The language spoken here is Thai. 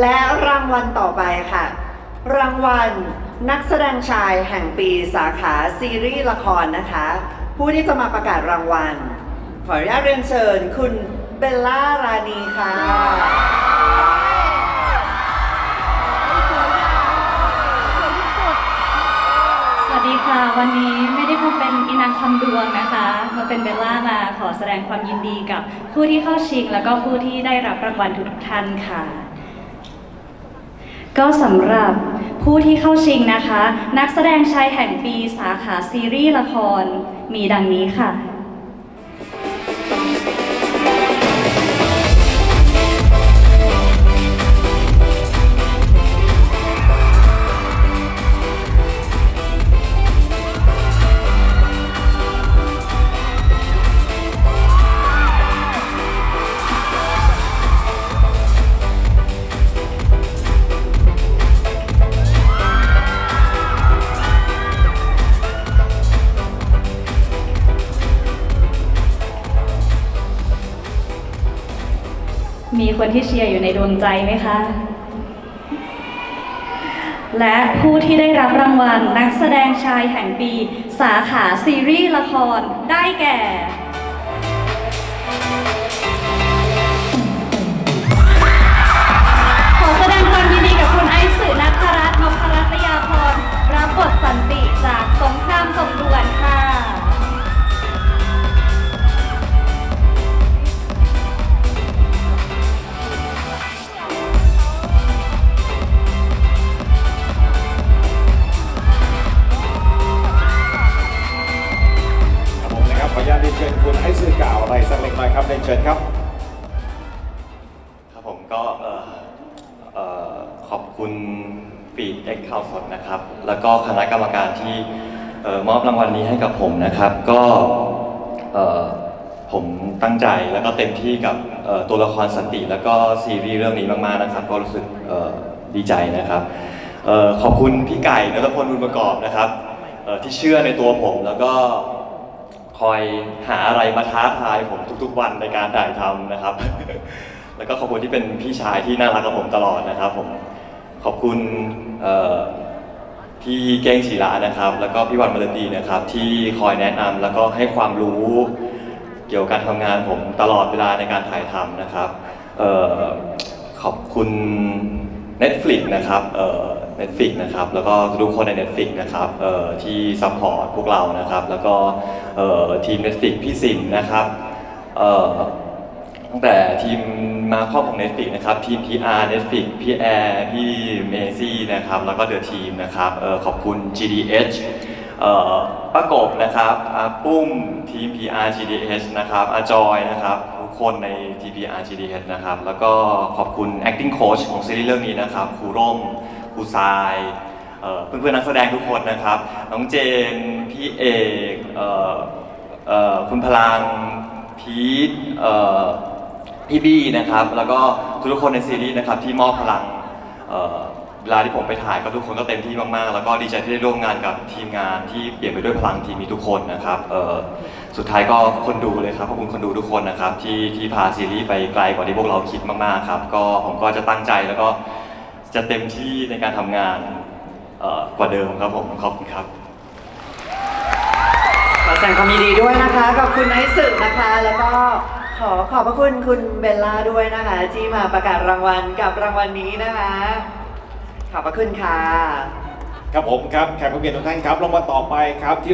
และรางวัลต่อไปค่ะ รางวัลนักแสดงชายแห่งปีสาขาซีรีส์ละครนะคะ ผู้ที่จะมาประกาศรางวัล ขออนุญาตเรียนเชิญคุณเบลล่ารานีค่ะ สวัสดีค่ะ วันนี้ไม่ได้มาเป็นอินางคำดวงนะคะ มาเป็นเบลล่ามาขอแสดงความยินดีกับผู้ที่เข้าชิง แล้วก็ผู้ที่ได้รับรางวัลทุกท่านค่ะ ก็สำหรับผู้ที่เข้าชิงนะคะ นักแสดงชายแห่งปีสาขาซีรีส์ละครมีดังนี้ค่ะ มีคนที่เชียร์อยู่ในดวงใจไหมคะ และผู้ที่ได้รับรางวัลนักแสดงชายแห่งปี สาขาซีรีส์ละครได้แก่ เชิญครับ ครับผมก็เอ่อเอ่อขอบคุณฟีดเอ็กข่าวสดนะครับ แล้วก็คณะกรรมการที่เอ่อมอบรางวัลนี้ให้กับผมนะครับ ก็เอ่อผมตั้งใจแล้วก็เต็มที่กับเอ่อตัวละครสันติ แล้วก็ซีรีส์เรื่องนี้มากๆนะครับ ก็รู้สึกเอ่อดีใจนะครับเอ่อขอบคุณพี่ไก่นรพลบุญประกอบนะครับเอ่อที่เชื่อในตัวผมแล้วก็ คอยหาอะไรมาท้าทายผมทุกๆวันในการถ่ายทำนะครับ แล้วก็ขอบคุณที่เป็นพี่ชายที่น่ารักกับผมตลอดนะครับผมขอบคุณพี่เก้งศิลานะครับ แล้วก็พี่วันมรดีนะครับ ที่คอยแนะนำแล้วก็ให้ความรู้เกี่ยวกับการทำงานผมตลอดเวลาในการถ่ายทำนะครับออขอบคุณ Netflix นะครับ Netflix นะครับ แล้วก็ทุกคนใน Netflix นะครับเอ่อที่ซัพพอร์ตพวกเรานะครับ แล้วก็เอ่อทีม Netflix พี่สินนะครับเอ่อตั้งแต่ทีมมาครอบของ Netflix นะครับทีม PR Netflix พี่แอร์พี่เมซี่นะครับแล้วก็เดอะทีมนะครับเอ่อขอบคุณ GDH เอ่อประกบนะครับอาปุ้มทีม PR GDH นะครับอาจอยนะครับทุกคนใน TPR GDH นะครับแล้วก็ขอบคุณ acting coach ของซีรีส์เรื่องนี้นะครับครูร่ม ครูทรายเอ่อเพื่อนๆนักแสดงทุกคนนะครับ น้องเจน พี่เอกคุณพลัง พีทพี่บี้นะครับ แล้วก็ทุกๆคนในซีรีส์นะครับที่มอบพลังเวลาที่ผมไปถ่ายก็ทุกคนก็เต็มที่มากๆ แล้วก็ดีใจที่ได้ร่วมงานกับทีมงานที่เปลี่ยนไปด้วยพลังทีมีทุกคนนะครับสุดท้ายก็คนดูเลยครับขอบคุณคนดูทุกคนนะครับที่ที่พาซีรีส์ไปไกลกว่าที่พวกเราคิดมากๆครับก็ผมก็จะตั้งใจแล้วก็ จะเต็มที่ในการทำงานเอ่อกว่าเดิมครับผมขอบคุณครับ ขอแสดงความยินดีด้วยนะคะ กับคุณไอซ์สึนะคะ แล้วก็ขอขอบพระคุณคุณเบลล่าด้วยนะคะ ที่มาประกาศรางวัลกับรางวัลนี้นะคะ ขอบพระคุณค่ะ ครับผมครับแขกผู้เกียรติทุกท่านครับรางวัลต่อไปครับที่